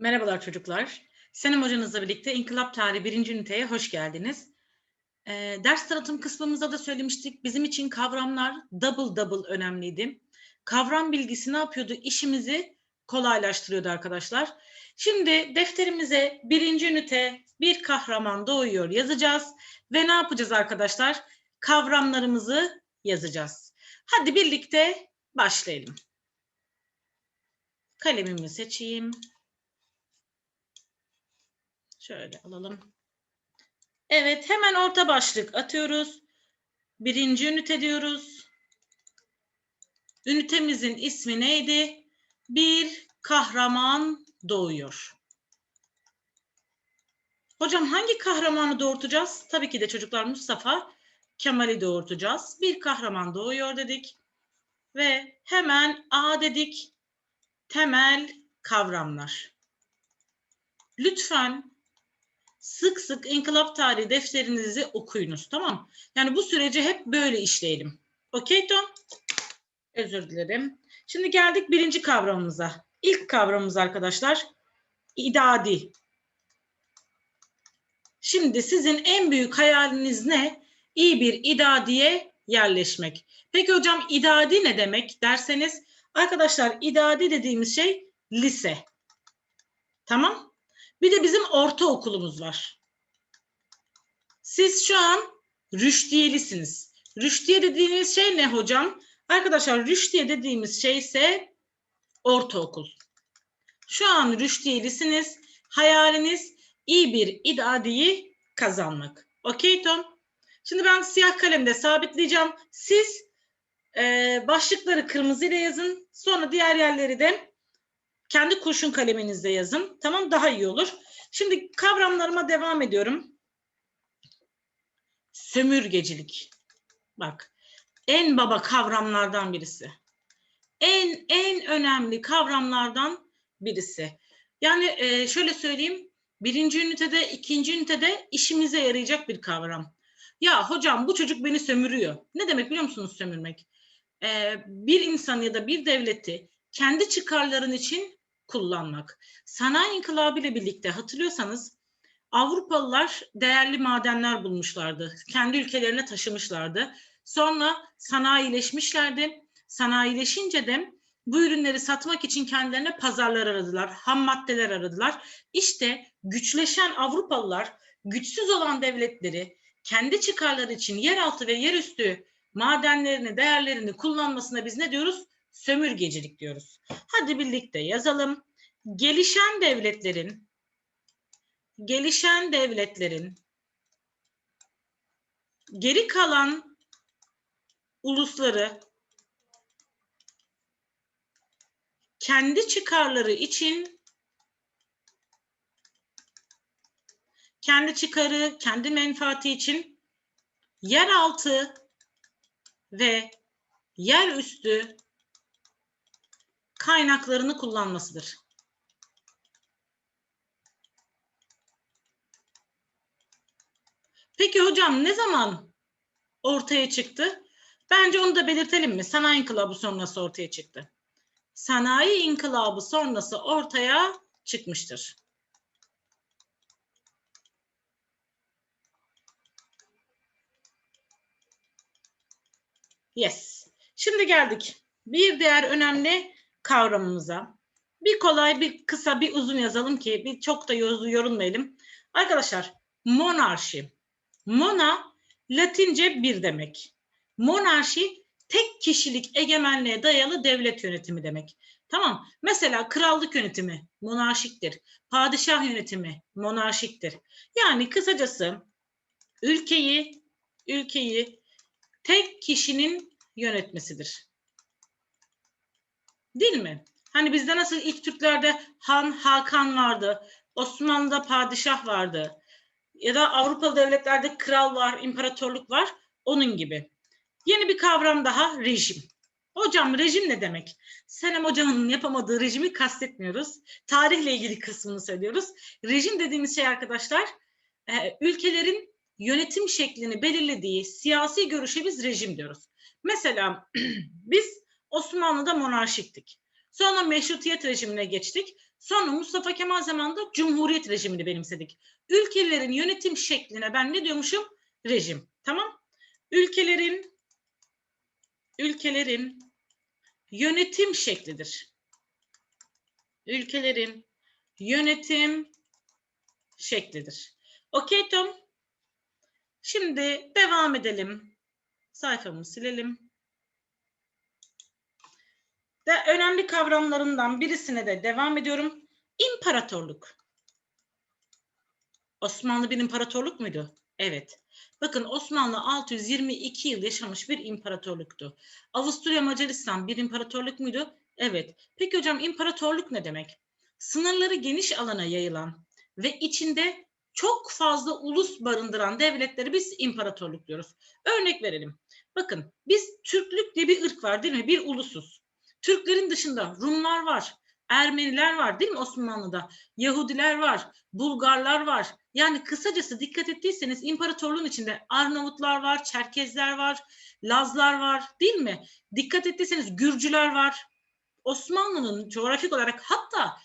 Merhabalar çocuklar. Senem hocanızla birlikte İnkılap Tarihi 1. üniteye hoş geldiniz. Ee, ders tanıtım kısmımızda da söylemiştik. Bizim için kavramlar double double önemliydi. Kavram bilgisi ne yapıyordu? İşimizi kolaylaştırıyordu arkadaşlar. Şimdi defterimize birinci ünite bir kahraman doğuyor yazacağız. Ve ne yapacağız arkadaşlar? Kavramlarımızı yazacağız. Hadi birlikte başlayalım. Kalemimi seçeyim. Şöyle alalım. Evet hemen orta başlık atıyoruz. Birinci ünite diyoruz. Ünitemizin ismi neydi? Bir kahraman doğuyor. Hocam hangi kahramanı doğurtacağız? Tabii ki de çocuklar Mustafa Kemal'i doğurtacağız. Bir kahraman doğuyor dedik. Ve hemen A dedik. Temel kavramlar. Lütfen sık sık inkılap tarihi defterinizi okuyunuz tamam Yani bu süreci hep böyle işleyelim. Okey Tom? Özür dilerim. Şimdi geldik birinci kavramımıza. İlk kavramımız arkadaşlar idadi. Şimdi sizin en büyük hayaliniz ne? İyi bir idadiye yerleşmek. Peki hocam idadi ne demek derseniz arkadaşlar idadi dediğimiz şey lise. Tamam? Bir de bizim ortaokulumuz var. Siz şu an rüştiyelisiniz. Rüştiye dediğimiz şey ne hocam? Arkadaşlar rüştiye dediğimiz şey ise ortaokul. Şu an rüştiyelisiniz. Hayaliniz iyi bir idadiyi kazanmak. Okey Tom? Şimdi ben siyah kalemde sabitleyeceğim. Siz e, başlıkları kırmızıyla yazın. Sonra diğer yerleri de kendi kurşun kaleminizde yazın. Tamam daha iyi olur. Şimdi kavramlarıma devam ediyorum. Sömürgecilik. Bak en baba kavramlardan birisi. En en önemli kavramlardan birisi. Yani e, şöyle söyleyeyim. Birinci ünitede, ikinci ünitede işimize yarayacak bir kavram. Ya hocam bu çocuk beni sömürüyor. Ne demek biliyor musunuz sömürmek? Ee, bir insan ya da bir devleti kendi çıkarların için kullanmak. Sanayi inkılabı ile birlikte hatırlıyorsanız Avrupalılar değerli madenler bulmuşlardı. Kendi ülkelerine taşımışlardı. Sonra sanayileşmişlerdi. Sanayileşince de bu ürünleri satmak için kendilerine pazarlar aradılar, ham maddeler aradılar. İşte güçleşen Avrupalılar güçsüz olan devletleri kendi çıkarları için yeraltı ve yerüstü madenlerini, değerlerini kullanmasına biz ne diyoruz? Sömürgecilik diyoruz. Hadi birlikte yazalım. Gelişen devletlerin gelişen devletlerin geri kalan ulusları kendi çıkarları için kendi çıkarı, kendi menfaati için yeraltı ve yerüstü kaynaklarını kullanmasıdır. Peki hocam ne zaman ortaya çıktı? Bence onu da belirtelim mi? Sanayi inkılabı sonrası ortaya çıktı. Sanayi inkılabı sonrası ortaya çıkmıştır. Yes. Şimdi geldik. Bir diğer önemli kavramımıza. Bir kolay, bir kısa, bir uzun yazalım ki bir çok da yorulmayalım. Arkadaşlar monarşi. Mona Latince bir demek. Monarşi tek kişilik egemenliğe dayalı devlet yönetimi demek. Tamam. Mesela krallık yönetimi monarşiktir. Padişah yönetimi monarşiktir. Yani kısacası ülkeyi ülkeyi tek kişinin yönetmesidir. Değil mi? Hani bizde nasıl ilk Türklerde Han, Hakan vardı. Osmanlı'da padişah vardı. Ya da Avrupalı devletlerde kral var, imparatorluk var. Onun gibi. Yeni bir kavram daha rejim. Hocam rejim ne demek? Senem hocanın yapamadığı rejimi kastetmiyoruz. Tarihle ilgili kısmını söylüyoruz. Rejim dediğimiz şey arkadaşlar e, ülkelerin yönetim şeklini belirlediği siyasi görüşe biz rejim diyoruz. Mesela biz Osmanlı'da monarşiktik. Sonra meşrutiyet rejimine geçtik. Sonra Mustafa Kemal zamanında Cumhuriyet rejimini benimsedik. Ülkelerin yönetim şekline ben ne diyormuşum? Rejim. Tamam? Ülkelerin ülkelerin yönetim şeklidir. Ülkelerin yönetim şeklidir. Okey Tom? Şimdi devam edelim. Sayfamı silelim. De önemli kavramlarından birisine de devam ediyorum. İmparatorluk. Osmanlı bir imparatorluk muydu? Evet. Bakın Osmanlı 622 yıl yaşamış bir imparatorluktu. Avusturya Macaristan bir imparatorluk muydu? Evet. Peki hocam imparatorluk ne demek? Sınırları geniş alana yayılan ve içinde çok fazla ulus barındıran devletleri biz imparatorluk diyoruz. Örnek verelim. Bakın biz Türklük diye bir ırk var değil mi? Bir ulusuz. Türklerin dışında Rumlar var, Ermeniler var değil mi Osmanlı'da? Yahudiler var, Bulgarlar var. Yani kısacası dikkat ettiyseniz imparatorluğun içinde Arnavutlar var, Çerkezler var, Lazlar var değil mi? Dikkat ettiyseniz Gürcüler var. Osmanlı'nın coğrafik olarak hatta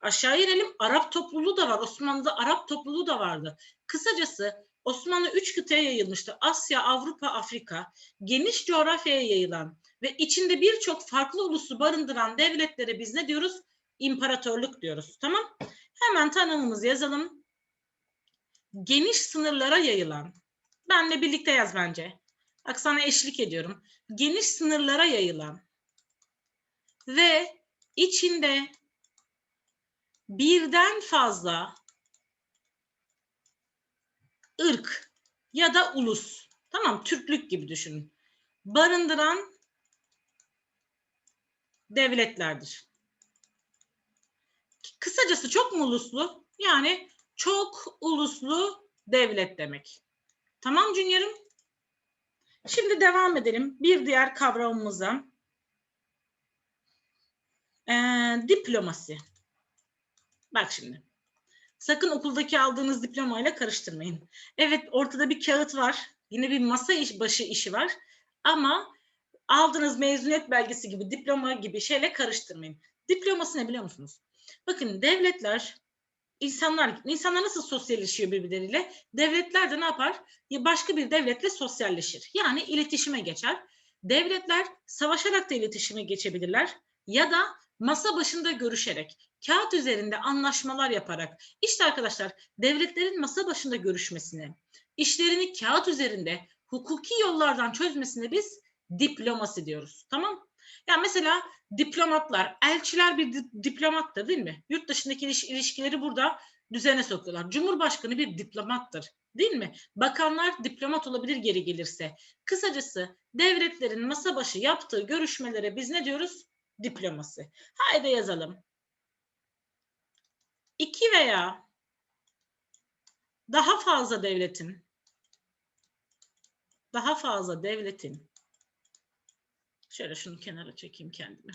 aşağı inelim Arap topluluğu da var. Osmanlı'da Arap topluluğu da vardı. Kısacası Osmanlı üç kıtaya yayılmıştı. Asya, Avrupa, Afrika. Geniş coğrafyaya yayılan ve içinde birçok farklı ulusu barındıran devletlere biz ne diyoruz? İmparatorluk diyoruz. Tamam? Hemen tanımımızı yazalım. Geniş sınırlara yayılan. Benle birlikte yaz bence. Bak sana eşlik ediyorum. Geniş sınırlara yayılan ve içinde birden fazla ırk ya da ulus. Tamam Türklük gibi düşünün. Barındıran devletlerdir. Kısacası çok mu uluslu? Yani çok uluslu devlet demek. Tamam Junior'ım? Şimdi devam edelim bir diğer kavramımıza. Ee, diplomasi. Bak şimdi. Sakın okuldaki aldığınız diplomayla karıştırmayın. Evet ortada bir kağıt var. Yine bir masa iş, başı işi var. Ama aldığınız mezuniyet belgesi gibi diploma gibi şeyle karıştırmayın. Diploması ne biliyor musunuz? Bakın devletler insanlar insanlar nasıl sosyalleşiyor birbirleriyle? Devletler de ne yapar? Başka bir devletle sosyalleşir. Yani iletişime geçer. Devletler savaşarak da iletişime geçebilirler ya da masa başında görüşerek, kağıt üzerinde anlaşmalar yaparak. İşte arkadaşlar devletlerin masa başında görüşmesini, işlerini kağıt üzerinde hukuki yollardan çözmesine biz diplomasi diyoruz. Tamam? Yani mesela diplomatlar, elçiler bir di- diplomattır değil mi? Yurt dışındaki iliş- ilişkileri burada düzene sokuyorlar. Cumhurbaşkanı bir diplomattır değil mi? Bakanlar diplomat olabilir geri gelirse. Kısacası devletlerin masa başı yaptığı görüşmelere biz ne diyoruz? Diplomasi. Haydi yazalım. İki veya daha fazla devletin daha fazla devletin şöyle şunu kenara çekeyim kendimi.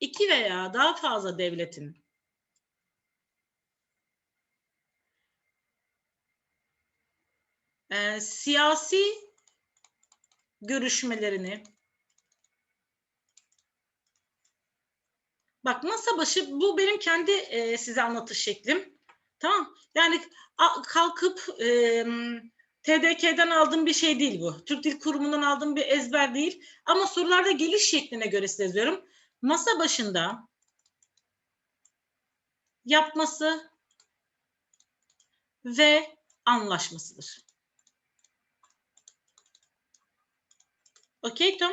İki veya daha fazla devletin e, siyasi görüşmelerini bak masa başı bu benim kendi e, size anlatış şeklim. Tamam. Yani a- kalkıp e, TDK'den aldığım bir şey değil bu. Türk Dil Kurumu'ndan aldığım bir ezber değil. Ama sorularda geliş şekline göre size yazıyorum. Masa başında yapması ve anlaşmasıdır. Okey Tom.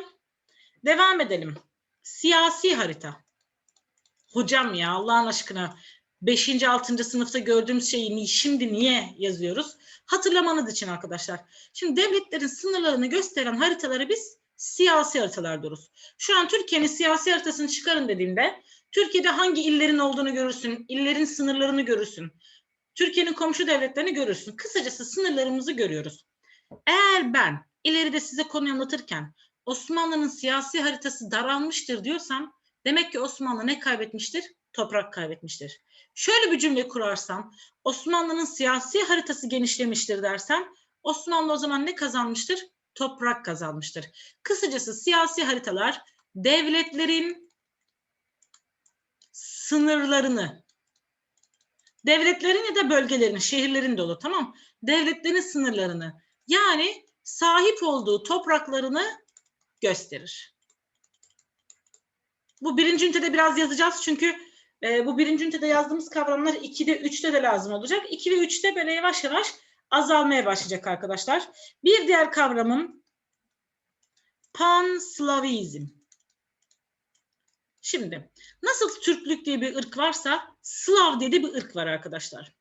Devam edelim. Siyasi harita. Hocam ya Allah'ın aşkına 5. 6. sınıfta gördüğümüz şeyi şimdi niye yazıyoruz? Hatırlamanız için arkadaşlar. Şimdi devletlerin sınırlarını gösteren haritaları biz siyasi haritalar diyoruz. Şu an Türkiye'nin siyasi haritasını çıkarın dediğimde Türkiye'de hangi illerin olduğunu görürsün, illerin sınırlarını görürsün. Türkiye'nin komşu devletlerini görürsün. Kısacası sınırlarımızı görüyoruz. Eğer ben ileride size konuyu anlatırken Osmanlı'nın siyasi haritası daralmıştır diyorsam demek ki Osmanlı ne kaybetmiştir? Toprak kaybetmiştir. Şöyle bir cümle kurarsam Osmanlı'nın siyasi haritası genişlemiştir dersem Osmanlı o zaman ne kazanmıştır? Toprak kazanmıştır. Kısacası siyasi haritalar devletlerin sınırlarını devletlerin ya da bölgelerin, şehirlerin de olur tamam Devletlerin sınırlarını yani sahip olduğu topraklarını gösterir. Bu birinci ünitede biraz yazacağız çünkü e, bu birinci ünitede yazdığımız kavramlar 2'de 3'te de lazım olacak. 2 ve 3'te böyle yavaş yavaş azalmaya başlayacak arkadaşlar. Bir diğer kavramım panslavizm. Şimdi nasıl Türklük diye bir ırk varsa Slav diye de bir ırk var arkadaşlar.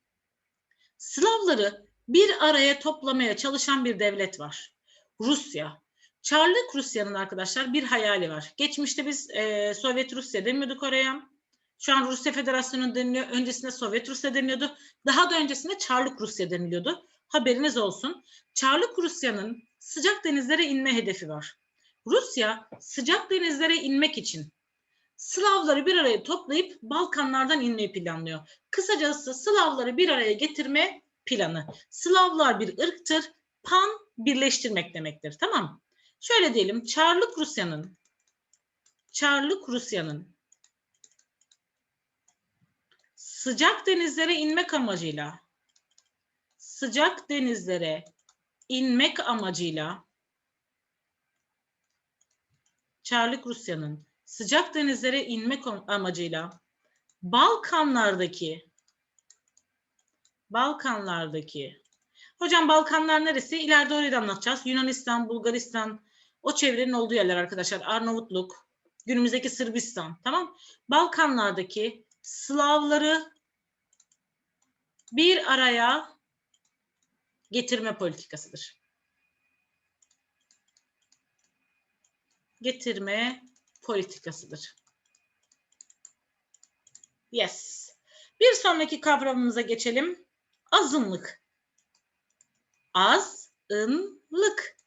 Slavları bir araya toplamaya çalışan bir devlet var. Rusya. Çarlık Rusya'nın arkadaşlar bir hayali var. Geçmişte biz e, Sovyet Rusya demiyorduk oraya. Şu an Rusya Federasyonu deniliyor. Öncesinde Sovyet Rusya deniliyordu. Daha da öncesinde Çarlık Rusya deniliyordu. Haberiniz olsun. Çarlık Rusya'nın sıcak denizlere inme hedefi var. Rusya sıcak denizlere inmek için Slavları bir araya toplayıp Balkanlardan inmeyi planlıyor. Kısacası Slavları bir araya getirme planı. Slavlar bir ırktır. Pan birleştirmek demektir. Tamam Şöyle diyelim. Çarlık Rusya'nın Çarlık Rusya'nın sıcak denizlere inmek amacıyla sıcak denizlere inmek amacıyla Çarlık Rusya'nın sıcak denizlere inmek amacıyla Balkanlardaki Balkanlardaki Hocam Balkanlar neresi? İleride orayı da anlatacağız. Yunanistan, Bulgaristan, o çevrenin olduğu yerler arkadaşlar. Arnavutluk, günümüzdeki Sırbistan. Tamam. Balkanlardaki Slavları bir araya getirme politikasıdır. Getirme politikasıdır. Yes. Bir sonraki kavramımıza geçelim. Azınlık. Azınlık.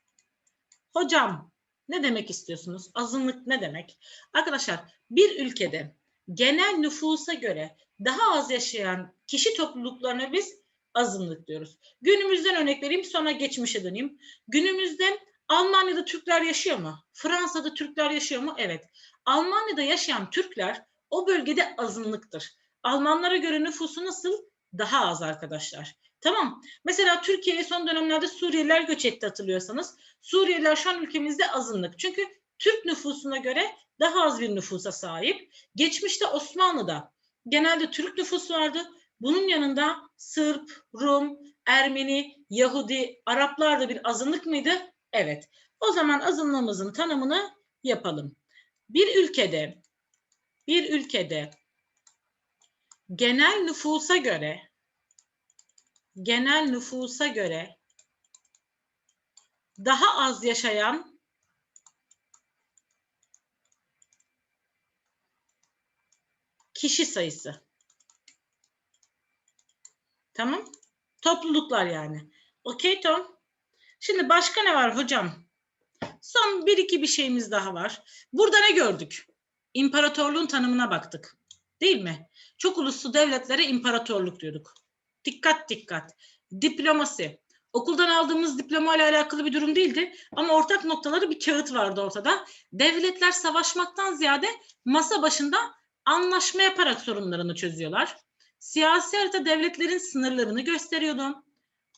Hocam ne demek istiyorsunuz? Azınlık ne demek? Arkadaşlar bir ülkede genel nüfusa göre daha az yaşayan kişi topluluklarına biz azınlık diyoruz. Günümüzden örnek vereyim sonra geçmişe döneyim. Günümüzde Almanya'da Türkler yaşıyor mu? Fransa'da Türkler yaşıyor mu? Evet. Almanya'da yaşayan Türkler o bölgede azınlıktır. Almanlara göre nüfusu nasıl? Daha az arkadaşlar. Tamam. Mesela Türkiye'ye son dönemlerde Suriyeliler göç etti hatırlıyorsanız. Suriyeliler şu an ülkemizde azınlık. Çünkü Türk nüfusuna göre daha az bir nüfusa sahip. Geçmişte Osmanlı'da genelde Türk nüfusu vardı. Bunun yanında Sırp, Rum, Ermeni, Yahudi, Araplar da bir azınlık mıydı? Evet. O zaman azınlığımızın tanımını yapalım. Bir ülkede bir ülkede genel nüfusa göre genel nüfusa göre daha az yaşayan kişi sayısı. Tamam? Topluluklar yani. Okey Tom. Şimdi başka ne var hocam? Son bir iki bir şeyimiz daha var. Burada ne gördük? İmparatorluğun tanımına baktık. Değil mi? Çok uluslu devletlere imparatorluk diyorduk. Dikkat dikkat. Diplomasi. Okuldan aldığımız diploma ile alakalı bir durum değildi ama ortak noktaları bir kağıt vardı ortada. Devletler savaşmaktan ziyade masa başında anlaşma yaparak sorunlarını çözüyorlar. Siyasi harita devletlerin sınırlarını gösteriyordu.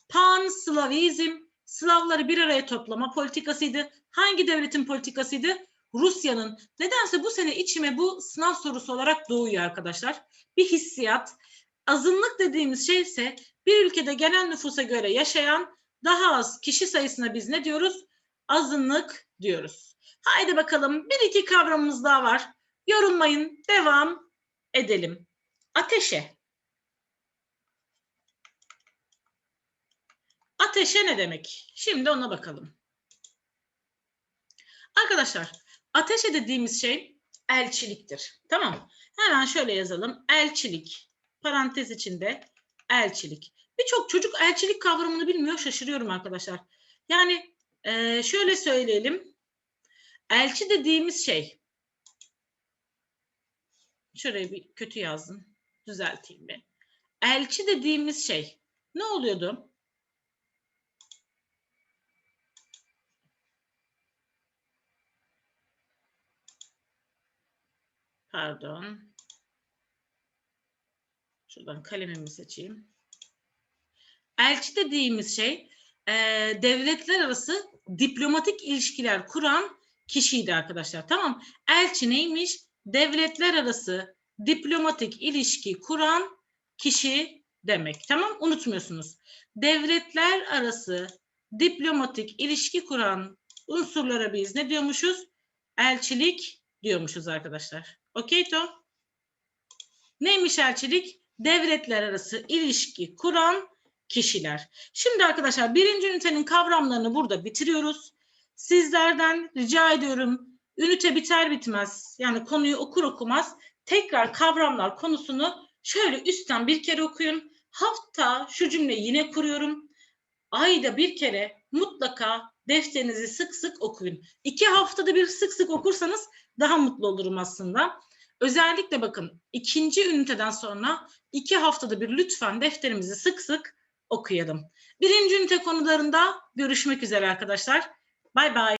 Pan-Slavizm, Slavları bir araya toplama politikasıydı. Hangi devletin politikasıydı? Rusya'nın. Nedense bu sene içime bu sınav sorusu olarak doğuyor arkadaşlar. Bir hissiyat, Azınlık dediğimiz şey ise bir ülkede genel nüfusa göre yaşayan daha az kişi sayısına biz ne diyoruz? Azınlık diyoruz. Haydi bakalım bir iki kavramımız daha var. Yorulmayın, devam edelim. Ateşe. Ateşe ne demek? Şimdi ona bakalım. Arkadaşlar, ateşe dediğimiz şey elçiliktir. Tamam. Hemen şöyle yazalım. Elçilik parantez içinde elçilik. Birçok çocuk elçilik kavramını bilmiyor. Şaşırıyorum arkadaşlar. Yani e, şöyle söyleyelim. Elçi dediğimiz şey. Şuraya bir kötü yazdım. Düzelteyim bir. Elçi dediğimiz şey. Ne oluyordu? Pardon. Şuradan kalemimi seçeyim. Elçi dediğimiz şey e, devletler arası diplomatik ilişkiler kuran kişiydi arkadaşlar. Tamam. Elçi neymiş? Devletler arası diplomatik ilişki kuran kişi demek. Tamam? Unutmuyorsunuz. Devletler arası diplomatik ilişki kuran unsurlara biz ne diyormuşuz? Elçilik diyormuşuz arkadaşlar. Okey Tom? Neymiş elçilik? Devletler arası ilişki kuran kişiler. Şimdi arkadaşlar birinci ünitenin kavramlarını burada bitiriyoruz. Sizlerden rica ediyorum ünite biter bitmez yani konuyu okur okumaz tekrar kavramlar konusunu şöyle üstten bir kere okuyun. Hafta şu cümleyi yine kuruyorum. Ayda bir kere mutlaka defterinizi sık sık okuyun. İki haftada bir sık sık okursanız daha mutlu olurum aslında. Özellikle bakın ikinci üniteden sonra iki haftada bir lütfen defterimizi sık sık okuyalım. Birinci ünite konularında görüşmek üzere arkadaşlar. Bay bay.